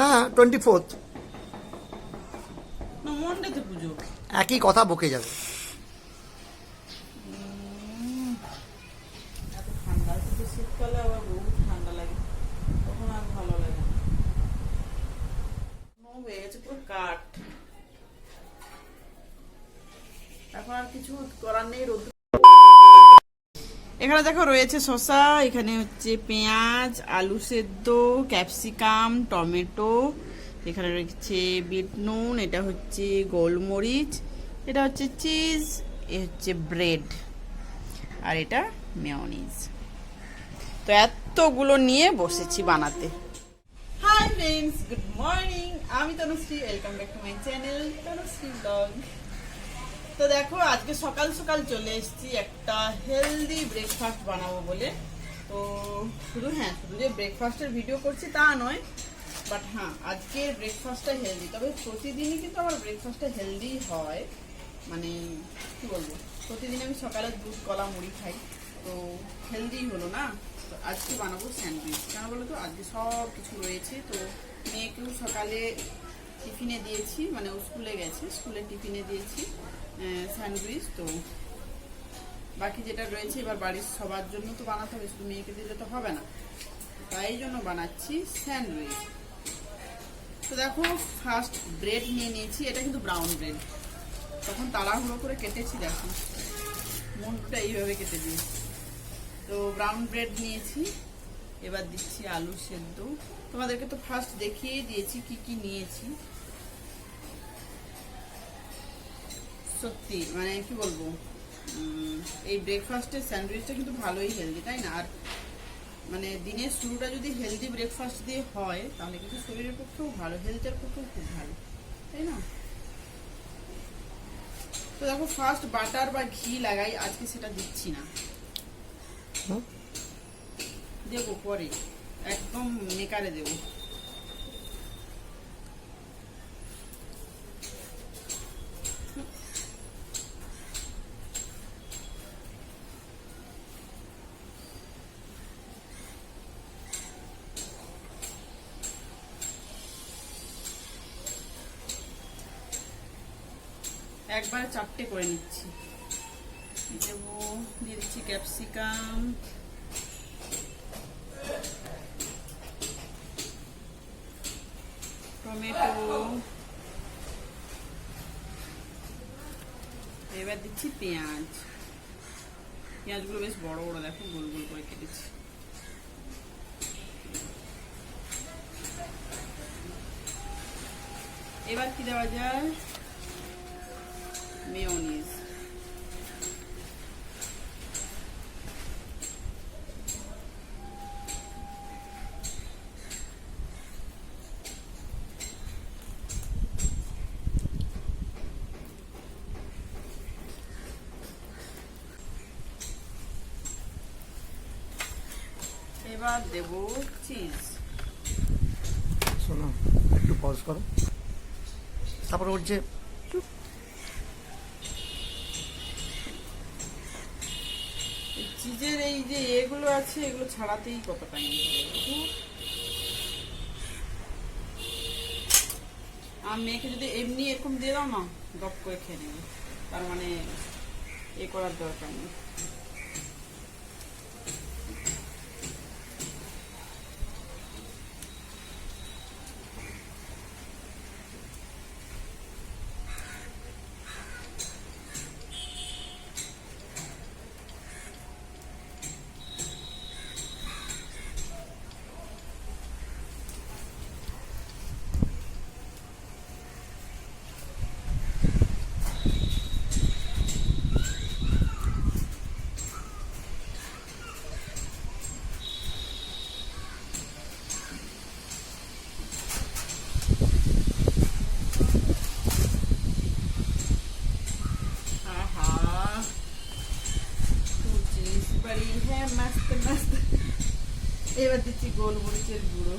হ্যাঁ twenty fourth না মন্ডেতে পুজো। একই কথা বকে যাবে। এখন আর কিছু করার নেই রোদ এখানে দেখো রয়েছে শসা, এখানে হচ্ছে পেঁয়াজ, আলু সেদ্ধ, ক্যাপসিকাম, টমেটো, এখানে রয়েছে বিট নুন, এটা হচ্ছে গোলমরিচ, এটা হচ্ছে চিজ, এ হচ্ছে ব্রেড, আর এটা মেয়নিজ। তো এতগুলো নিয়ে বসেছি বানাতে। হাই ফ্রেন্ডস গুড মর্নিং আমি Tanushree welcome back to my channel Tanushree blog তো দেখো, আজকে সকাল সকাল চলে এসেছি একটা হেলদি ব্রেকফাস্ট বানাবো বলে। তো শুধু হ্যাঁ শুধু যে ব্রেকফাস্টের ভিডিও করছি তা নয় বাট হ্যাঁ আজকের ব্রেকফাস্টটা হেলদি তবে প্রতিদিনই কিন্তু আমার ব্রেকফাস্টটা হেলদি হয়। মানে কি বলব, প্রতিদিন আমি সকালে দুধ, কলা, মুড়ি খাই। তো হেলদি হলো না? তো আজকে বানাবো স্যান্ডউইচ কেন বলো তো আজকে সব কিছু রয়েছে। তো মেয়েকেও সকালে টিফিনে দিয়েছি মানে ও স্কুলে গেছে, স্কুলে টিফিনে দিয়েছি। স্যান্ডউইচ, তো বাকি যেটা রয়েছে এবার বাড়ির সবার জন্য তো বানাতে হবে, শুধু মেয়েকে দিলে তো হবে না। তাই জন্য বানাচ্ছি স্যান্ডউইচ। তো দেখো ফার্স্ট ব্রেড নিয়ে নিয়েছি, এটা কিন্তু ব্রাউন ব্রেড তখন তাড়াহুড়ো করে কেটেছি, দেখো। মুন্ডুটা এইভাবে কেটে দিয়েছি তো ব্রাউন ব্রেড নিয়েছি, এবার দিচ্ছি আলু সেদ্ধ। তোমাদেরকে তো ফার্স্ট দেখিয়েই দিয়েছি কি কি নিয়েছি। সত্যি মানে কি বলব এই ব্রেকফাস্টের স্যান্ডউইচটা কিন্তু ভালোই হেলদি তাই না? আর মানে দিনের শুরুটা যদি হেলদি ব্রেকফাস্ট দিয়ে হয় তাহলে কিন্তু শরীরের পক্ষেও ভালো হেলথের পক্ষেও খুব ভালো তাই না? তো দেখো ফার্স্ট বাটার বা ঘি লাগাই আজকে সেটা দিচ্ছি না। দেবো পরে একদম মেকারে দেবো একবারে চারটে করে নিচ্ছি। দেবো দিয়ে দিচ্ছি ক্যাপসিকাম। টমেটো। এবার দিচ্ছি পেঁয়াজ। পেঁয়াজগুলো বেশ বড় বড়, দেখো গোল গোল করে কেটেছি। এবার কি দেওয়া যায়? মেয়নিজ এবার দেব চিজ শোনো একটু পজ করো। তারপর ওর যে আছে, এগুলো ছাড়াতেই কত টাইম আর মেয়েকে যদি এমনি এরকম দিয়ে দাও না, গপ করে খেয়ে নেবে। তার মানে এ করার দরকার নেই। গোলমরিচের গুঁড়ো।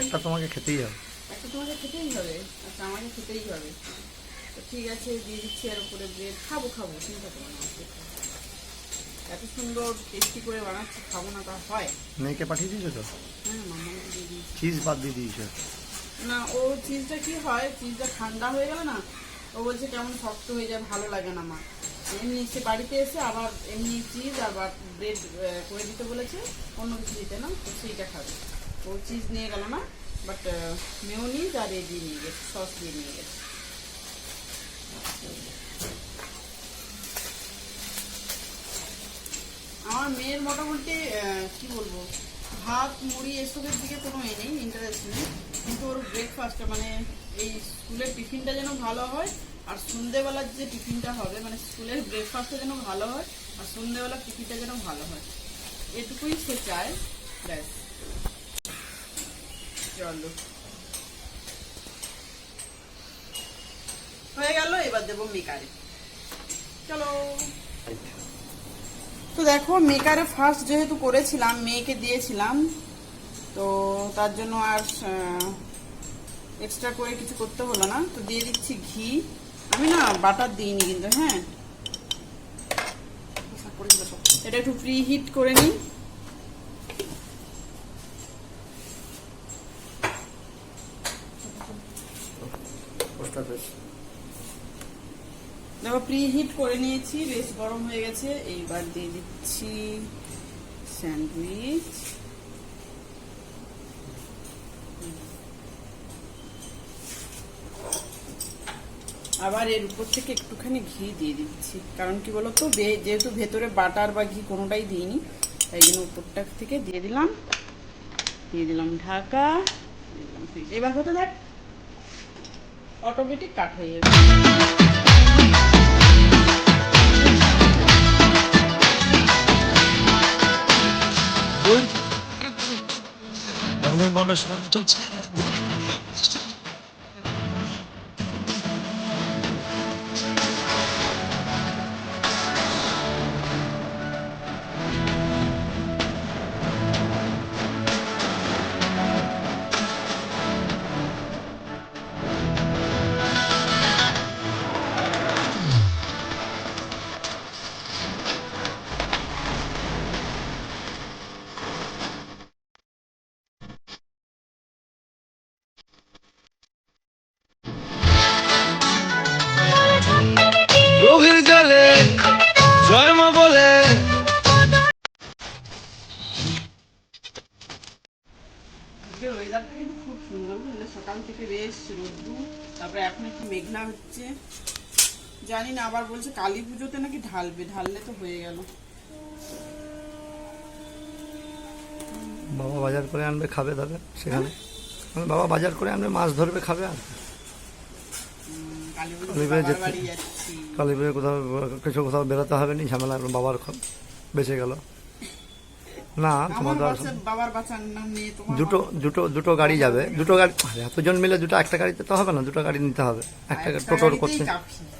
একটা তোমাকে খেতেই হবে। একটা আচ্ছা, আমাকে খেতেই হবে। ঠিক আছে দিয়ে দিচ্ছি আর উপরে ব্রেড খাব খাব চিন্তা করো না এত সুন্দর টেস্টি করে বানাচ্ছি খাব না তা হয়। মেয়েকে পাঠিয়ে দিয়েছ তো? হ্যাঁ মামা দিয়ে দিয়েছি। চিজ বাদ দিয়ে দিয়েছ। না, ও চিজটা কি হয়? চিজটা ঠান্ডা হয়ে গেল না, ও বলছে কেমন শক্ত হয়ে যায়, ভালো লাগে না মা। এমনি সে বাড়িতে এসে আবার এমনি চিজ, আবার ব্রেড করে দিতে বলেছে, অন্য কিছু দিতে না, তো সেইটা খাবে। ও চিজ নিয়ে গেল না বাট মেয়নিজ আর এ দিয়ে নিয়ে গেছে সস দিয়ে নিয়ে গেছে। আমার মেয়ের মোটামুটি কি বলব, ভাত, মুড়ি, এসবের দিকে কোনো এ নেই ইন্টারেস্ট নেই। কিন্তু ওর মানে এই স্কুলের টিফিনটা যেন ভালো হয় আর সন্ধেবেলার যে টিফিনটা হবে মানে স্কুলের ব্রেকফাস্টটা যেন ভালো হয় আর সন্ধেবেলার টিফিনটা যেন ভালো হয়। এটুকুই সে চায়, ব্যাস। চলো। হয়ে গেল, এবার দেবো মেকারে। চলো। তো দেখো, মেকারে ফার্স্ট যেহেতু করেছিলাম, মেয়েকে দিয়েছিলাম তো তার জন্য আর এক্সট্রা করে কিছু করতে হলো না। তো দিয়ে দিচ্ছি ঘি। আমি না বাটার দিইনি কিন্তু হ্যাঁ। এটা একটু প্রি হিট করে নিই। দেখো প্রি হিট করে নিয়েছি, বেশ গরম হয়ে গেছে। এইবার দিয়ে দিচ্ছি স্যান্ডউইচ। আবার এর উপর থেকে একটুখানি ঘি দিয়ে দিচ্ছি। কারণ কি বলতো যেহেতু ভেতরে বাটার বা ঘি কোনোটাই দিইনি, তাই জন্য উপরটা থেকে দিয়ে দিলাম। দিয়ে দিলাম ঢাকা। এবার হতে দেখ, অটোমেটিক কাট হয়ে যাবে। আমি মনে আজকের কিন্তু খুব সুন্দর বুঝলে সকাল থেকে বেশ রোদ্দুর তারপরে এখন একটু মেঘলা হচ্ছে। জানি না আবার বলছে কালী পুজোতে নাকি ঢালবে ঢাললে তো হয়ে গেল। বাবা বাজার করে আনবে খাবে দাবে সেখানে। বাবা বাজার করে আনবে মাছ ধরবে খাবে আর। উম, কালী পুজো কালী পুজো বাবার যেতে- কোথাও কিছু কোথাও বেরোতে হবে নি ঝামেলা বাবার বেঁচে গেল। না আমার তোমার তো আর- বাচ্চা বাবার বাচ্চার নাম নিয়ে তোমার দুটো দুটো দুটো গাড়ি যাবে। দুটো গাড়ি এতজন মিলে দুটো একটা গাড়িতে তো হবে না দুটো গাড়ি নিতে হবে। একটা গাড়িতেই করছে।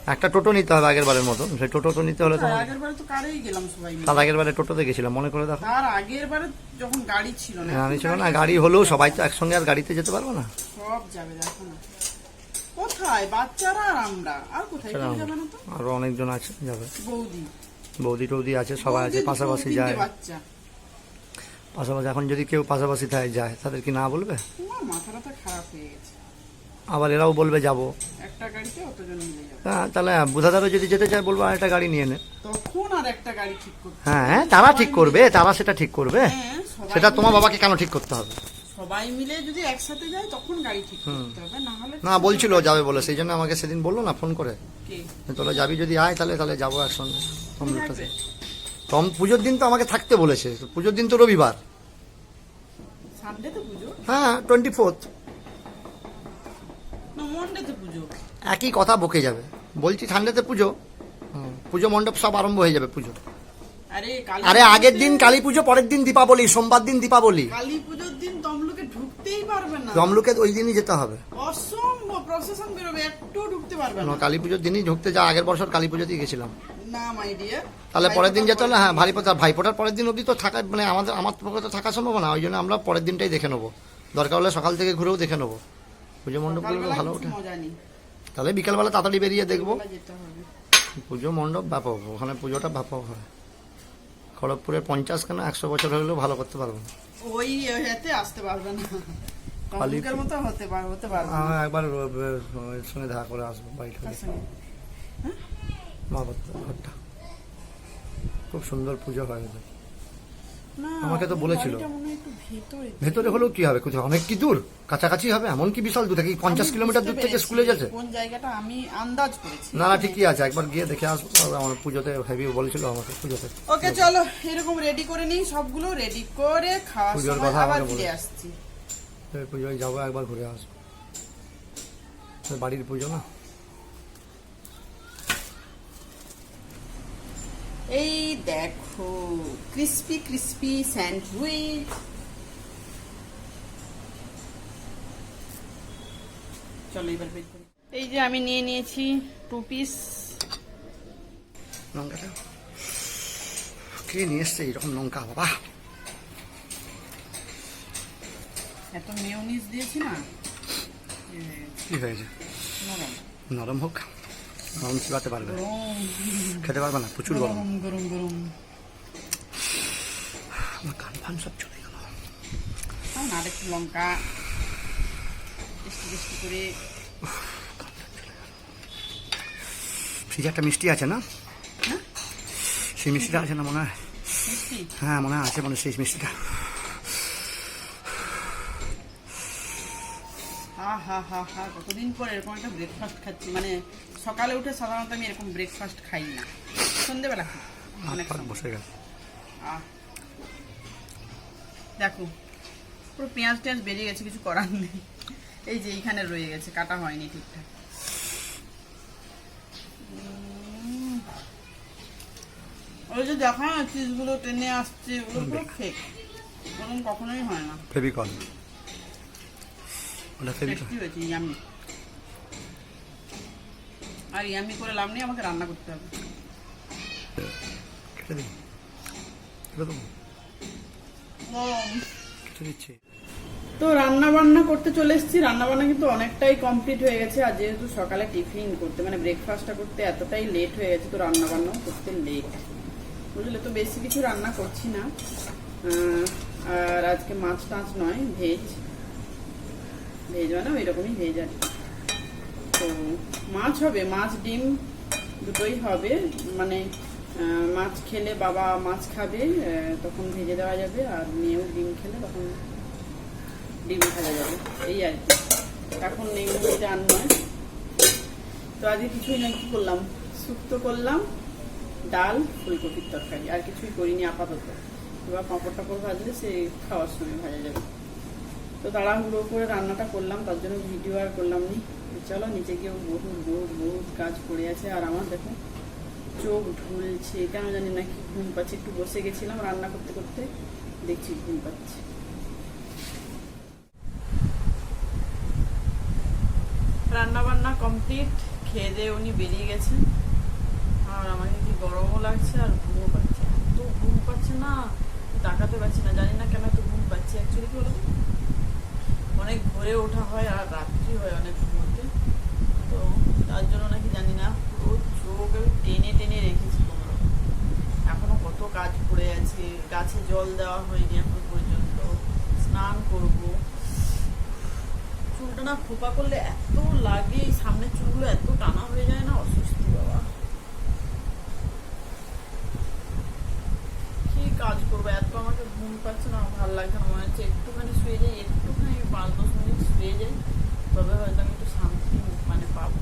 একটা টোটো নিতে হবে আগের বারের মতন। সেই টোটো তো নিতে হলে তো তার আগের বারে তো কারেই গেলাম সবাই তার আগের বারে টোটোতে গেছিলাম মনে করে দেখো। তার আগের বারে যখন গাড়ি ছিল না হ্যাঁ, আমি এখন ছিল না গাড়ি হলেও সবাই তো একসঙ্গে আর গাড়িতে যেতে পারব না। সব যাবে দেখো না। কোথায়? বাচ্চারা আর আমরা। আর কোথায় যাবে না তো? আরও অনেকজন আছে যাবে। বৌদি। বৌদি টৌদি আছে সবাই আছে পাশাপাশি যায়। বাচ্চা। পাশাপাশি এখন যদি কেউ পাশাপাশি যায় তাদের কি না বলবে? মাথাটা খারাপ হয়ে গেছে। আবার এরাও বলবে যাব। একটা গাড়িতে অতজন মিলে যাবে। হ্যাঁ তাহলে বুধাদারও যদি যেতে চায় বলব আর একটা গাড়ি নিয়ে নে। তখন আর একটা গাড়ি ঠিক করতে হ্যাঁ হ্যাঁ, তারা ঠিক করবে তারা সেটা ঠিক করবে। হ্যাঁ সেটা তোমার বাবাকে কেন ঠিক করতে হবে? সবাই মিলে যদি একসাথে যায় তখন গাড়ি ঠিক করতে হবে না হলে না বলছিল যাবে বলে সেই জন্য আমাকে সেদিন বলল না ফোন করে। কে? তোরা যাবি যদি আয় তাহলে তাহলে যাব একসঙ্গে। থাকবে? তম পুজোর দিন তো আমাকে থাকতে বলেছে। পুজোর দিন তো রবিবার। হ্যাঁ টোয়েন্টি ফোর্থ একই কথা বকে যাবে। বলছি ঠান্ডাতে পুজো। পুজো মণ্ডপ সব আরম্ভ হয়ে যাবে পুজো। আরে আগের দিন কালী পুজো পরের দিন দীপাবলি সোমবার দিন দীপাবলি। কালী পুজোর দিন তমলুকে ঢুকতেই পারবে না। তমলুকে ওই দিনই যেতে হবে। অসম্ভব প্রসেশন বেরোবে একটু ঢুকতে পারবে না কালী পুজোর দিনই ঢুকতে যা আগের বছর কালী পুজোতেই গেছিলাম। না মাই ডিয়ার তাহলে পরের দিন যেতে হলে হ্যাঁ ভাইফোঁটা ভাইফোঁটার পরের দিন অবধি তো থাকা মানে আমাদের আমার পক্ষে তো থাকা সম্ভব না ওই জন্য আমরা পরের দিনটাই দেখে নেব। দরকার হলে সকাল থেকে ঘুরেও দেখে নেব। পুজো মণ্ডপগুলো ভালো ওঠে। তাহলে বিকালবেলা তাড়াতাড়ি বেরিয়ে দেখব। পুজো মণ্ডপ ব্যাপক ওখানে পুজোটা ব্যাপক হয়। খড়গপুরে পঞ্চাশ কেন একশো বছর হলেও ভালো করতে পারব না। ওই আসতে পারবে না। মতো হতে পারবে। আমি একবার সঙ্গে দেখা করে আসব বাড়িটা। মা ঘরটা খুব সুন্দর পুজো হয় ওদের। না, আমাকে তো বলেছিল। ভেতরে হলেও কি হবে? কোথাও অনেক কি দূর? কাছাকাছি হবে? এমন কি বিশাল দূর? থেকে পঞ্চাশ কিলোমিটার দূর থেকে স্কুলে যাচ্ছে কোন জায়গাটা আমি আন্দাজ করেছি। না না ঠিকই আছে। একবার গিয়ে দেখে আসব। আমার পুজোতে হেভি বলেছিল আমাকে পুজোতে। ওকে চলো এরকম রেডি করে নিই। সবগুলো রেডি করে খাওয়ার পুজোর কথা আবার ফিরে আসছি। পুজোয় যাব একবার ঘুরে আসব। বাড়ির পুজো না? এই দেখো ক্রিস্পি ক্রিস্পি স্যান্ডউইচ চলো এবার বের করি। এই যে আমি নিয়ে নিয়েছি টু পিস লঙ্কাটা। কে নিয়ে এসছে এরকম লঙ্কা বাবা? এত মেয়োনিজ দিয়েছি না। কি হয়েছে? নরম। নরম হোক। নরম চিবাতে পারবে। খেতে পারবে না প্রচুর গরম। গরম গরম গরম। আমার কান ফান সব চলে গেল। আর একটু লঙ্কা করে। ফ্রিজে একটা মিষ্টি আছে না? হ্যাঁ? সেই মিষ্টিটা আছে না মনে হয়? হ্যাঁ মনে হয় আছে মনে সেই মিষ্টিটা। হা হা হা হা কতদিন পর এরকম একটা ব্রেকফাস্ট খাচ্ছি মানে সকালে উঠে সাধারণত আমি এরকম ব্রেকফাস্ট খাই না। সন্ধেবেলা খাই অনেক বসে গেছে। দেখো পুরো পেঁয়াজ টেঁয়াজ বেরিয়ে গেছে কিছু করার নেই। এই যে এইখানে রয়ে গেছে কাটা হয়নি ঠিকঠাক। ওই যে দেখা না চিজগুলো টেনে আসছে ওগুলো পুরো ফেক ওরকম কখনোই হয় না। ফেবিকল ওটা হয়েছে ইয়ামি আর ইয়ামি করে লাভ নেই আমাকে রান্না করতে হবে। তো রান্না বান্না করতে চলে এসেছি। রান্না বান্না কিন্তু অনেকটাই কমপ্লিট হয়ে গেছে আর যেহেতু সকালে টিফিন করতে মানে ব্রেকফাস্টটা করতে এতটাই লেট হয়ে গেছে তো রান্না বান্নাও করতে লেট বুঝলে তো বেশি কিছু রান্না করছি না। আর আজকে মাছ টাছ নয় ভেজ। ভেজ মানে ওই রকমই ভেজ আর কি। তো মাছ হবে, মাছ, ডিম দুটোই হবে। মানে মাছ খেলে বাবা মাছ খাবে তখন ভেজে দেওয়া যাবে, আর মেয়েও ডিম খেলে তখন ডিম ভাজা যাবে। এই আর কি। এখন নেই রান নয়। তো আজকে কিছুই না, কি করলাম? শুক্তো করলাম, ডাল, ফুলকপির তরকারি। আর কিছুই করিনি, আপাতত। এবার পাঁপড় টাপড় ভাজলে সে খাওয়ার সময় ভাজা যাবে। তো তাড়াহুড়ো করে রান্নাটা করলাম, তার জন্য ভিডিও আর করলাম নি। চলো নিচে গিয়েও বহুত বহুত বহুত কাজ পড়ে আছে, আর আমার দেখো চোখ ঢুলছে। কেন জানি না কি ঘুম পাচ্ছে, একটু বসে গেছিলাম রান্না করতে করতে, দেখছি ঘুম পাচ্ছে। রান্না বান্না কমপ্লিট খেয়ে দিয়ে উনি বেরিয়ে গেছেন। আর আমাকে কি গরমও লাগছে আর ঘুমও পাচ্ছে এত ঘুম পাচ্ছে না তাকাতে পারছি না, জানি না কেন এত ঘুম পাচ্ছি। অ্যাকচুয়ালি কি বলতো? অনেক ভোরে ওঠা হয় আর রাত্রি হয় অনেক ঘুমোতে তো তার জন্য নাকি জানি না, পুরো চোখ টেনে টেনে রেখেছি কোনোরকম। এখনও কত কাজ পড়ে আছে, গাছে জল দেওয়া হয়নি এখন পর্যন্ত। স্নান করব। চুলটা না খোপা করলে এত লাগে সামনের চুলগুলো এত টানা হয়ে যায় না অস্বস্তি বাবা। কি কাজ করব? এত আমাকে ঘুম পাচ্ছে না, ভালো লাগছে না, মনে হচ্ছে একটুখানি শুয়ে যাই পাঁচ দশ মিনিট শুয়ে যাই তবে হয়তো আমি একটু শান্তি মানে পাবো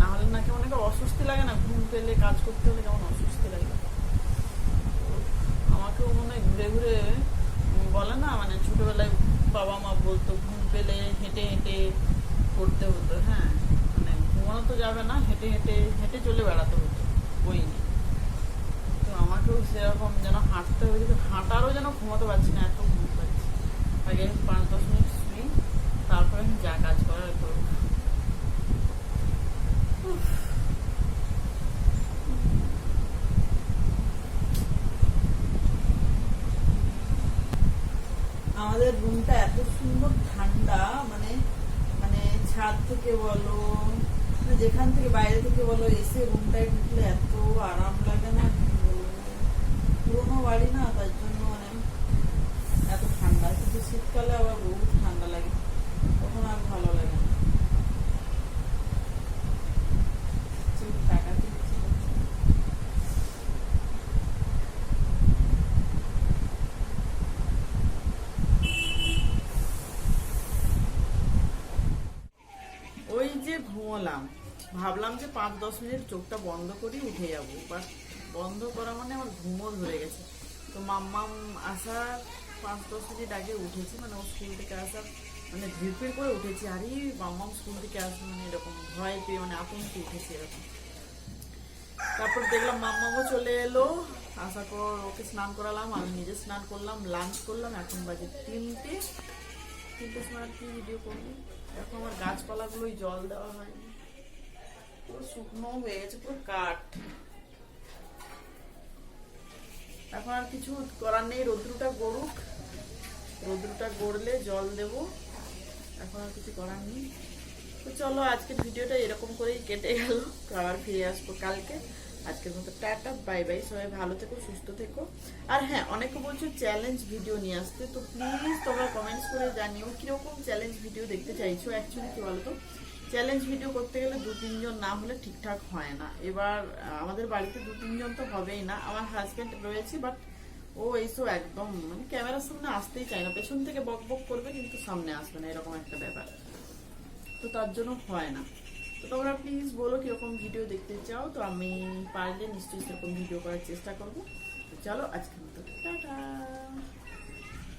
না হলে না কেমন একটা অস্বস্তি লাগে না ঘুম পেলে কাজ করতে হলে কেমন অস্বস্তি লাগে আমাকেও মনে হয় ঘুরে ঘুরে বলে না মানে ছোটবেলায় বাবা মা বলতো ঘুম পেলে হেঁটে হেঁটে করতে হতো হ্যাঁ মানে ঘুমানো তো যাবে না হেঁটে হেঁটে হেঁটে চলে বেড়াতে হতো বই নিয়ে তো আমাকেও সেরকম যেন হাঁটতে কিন্তু হাঁটারও যেন ঘুমাতে পারছি না এত ঘুম পাচ্ছি আগে পাঁচ দশ মিনিট তারপরে যা কাজ করার করব আমাদের রুমটা এত সুন্দর ঠান্ডা মানে মানে ছাদ থেকে বলো যেখান থেকে বাইরে থেকে বলো, এসে রুমটায় ঢুকলে এত আরাম লাগে না, পুরোনো বাড়ি না, তার জন্য মানে এত ঠান্ডা। কিন্তু শীতকালে আবার বহুত ঠান্ডা লাগে তখন আর ওই যে ভাবলাম যে পাঁচ দশ মিনিট চোখটা বন্ধ করি উঠে যাব বাট বন্ধ করা মানে আমার ঘুমও ধরে গেছে। তো মাম্মাম আসার পাঁচ দশ মিনিট আগে উঠেছি মানে ও স্কুল থেকে আসার মানে ধীরফির করে উঠেছি, আরে মাম্মাম স্কুল থেকে আসবে মানে এরকম ভয় পেয়ে মানে আতঙ্কে উঠেছি এরকম। তারপর দেখলাম মাম্মামও চলে এলো, আসার পর ওকে স্নান করালাম, আমি নিজে স্নান করলাম লাঞ্চ করলাম, এখন বাজে তিনটে। তিনটে সময় কি ভিডিও করব? এখন আমার গাছপালাগুলোই জল দেওয়া হয়নি। পুরো শুকনো হয়ে গেছে, পুরো কাঠ। এখন আর কিছু করার নেই, রৌদ্রটা গড়ুক। রৌদ্রটা গড়লে জল দেব। এখন আর কিছু করার নেই। তো চলো, আজকের ভিডিওটা এরকম করেই কেটে গেল। তো আবার ফিরে আসব কালকে। আজকের মতো টাটা, বাই বাই। সবাই ভালো থেকো, সুস্থ থেকো। আর হ্যাঁ অনেকে বলছো চ্যালেঞ্জ ভিডিও নিয়ে আসতে। তো প্লিজ তোমরা কমেন্টস করে জানিও কীরকম চ্যালেঞ্জ ভিডিও দেখতে চাইছো অ্যাকচুয়ালি কি বলতো? চ্যালেঞ্জ ভিডিও করতে গেলে দু, তিনজন না হলে ঠিকঠাক হয় না। এবার, আমাদের বাড়িতে দু, তিনজন তো হবেই না। আমার হাজব্যান্ড রয়েছে বাট ও এইসব একদম মানে ক্যামেরার সামনে আসতেই চায় না। পেছন থেকে বক বক করবে, কিন্তু সামনে আসবে না, এরকম একটা ব্যাপার। তো তার জন্য হয় না। তো তোমরা প্লিজ বলো কীরকম ভিডিও দেখতে চাও, তো আমি পারলে নিশ্চয়ই সেরকম ভিডিও করার চেষ্টা করব। তো চলো আজকের মতো, টাটা!